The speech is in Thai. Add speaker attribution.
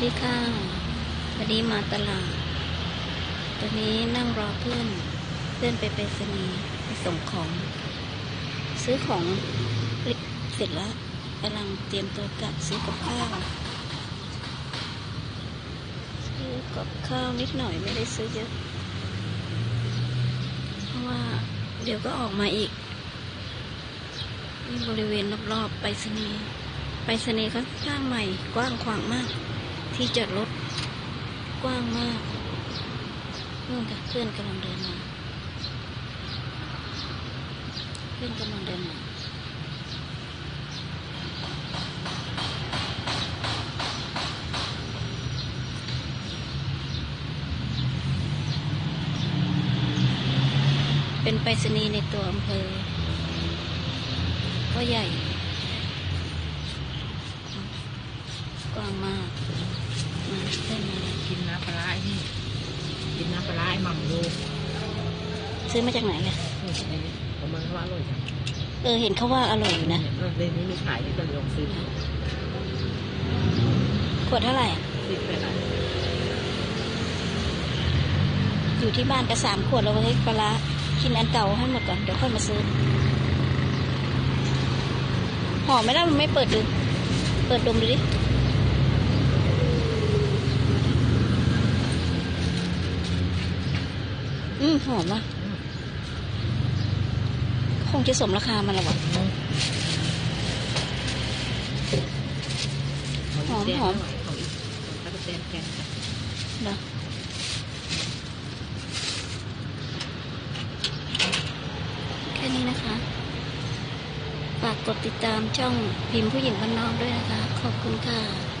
Speaker 1: สดีค่ะ วันนี้มาตลาด ตอนนี้นั่งรอเพื่อน เพื่อนไปไปรษณีไปส่งของ ซื้อของเสร็จแล้วกำลังเตรียมตัวกลับซื้อกับข้าว ซื้อกับข้าวนิดหน่อยไม่ได้ซื้อเยอะ เพราะว่าเดี๋ยวก็ออกมาอีก บริเวณรอบๆไปรษณีไปรษณีย์เขาสร้างใหม่กว้างขวางมาก ที่จอดรถกว้างมากนู่นค่ะเพื่อนกำลังเดินมา เพื่อนกำลังเดินมาเป็นไปรษณีย์ในตัวอำเภอ ก็ใหญ่ กว้างมากมาเพื่อนมาแล้ว
Speaker 2: กินน้ำปลาร้าไอ้นี่กินน้ำปลาร้าไอ้หม่ำดู
Speaker 1: ซื้อมาจากไหนเนี่ย
Speaker 2: นี่อันนี้ผมมันว่าอร่อยจัง
Speaker 1: เออเห็นเขาว่าอร่อยอยู่นะ
Speaker 2: เออเรนนี้มีขายนี่ก็เลยลองซื้อ
Speaker 1: ขวดเท่าไหร่
Speaker 2: ซื้อไปไหน
Speaker 1: อยู่ที่บ้านก็สามขวดเราไว้ปลาร้ากินอันเก่าให้หมดก่อนเดี๋ยวค่อยมาซื้อหอมไหม่ได้มันไม่เปิดดูเปิดดมดูดิอืมหอมว่ะ คงจะสมราคามันล้วะหอมหอม
Speaker 2: ขอกแตนะ
Speaker 1: แค่นี้นะคะ ฝากกดติดตามช่องพิมพ์ผู้หญิงบ้านนอกด้วยนะคะ ขอบคุณค่ะ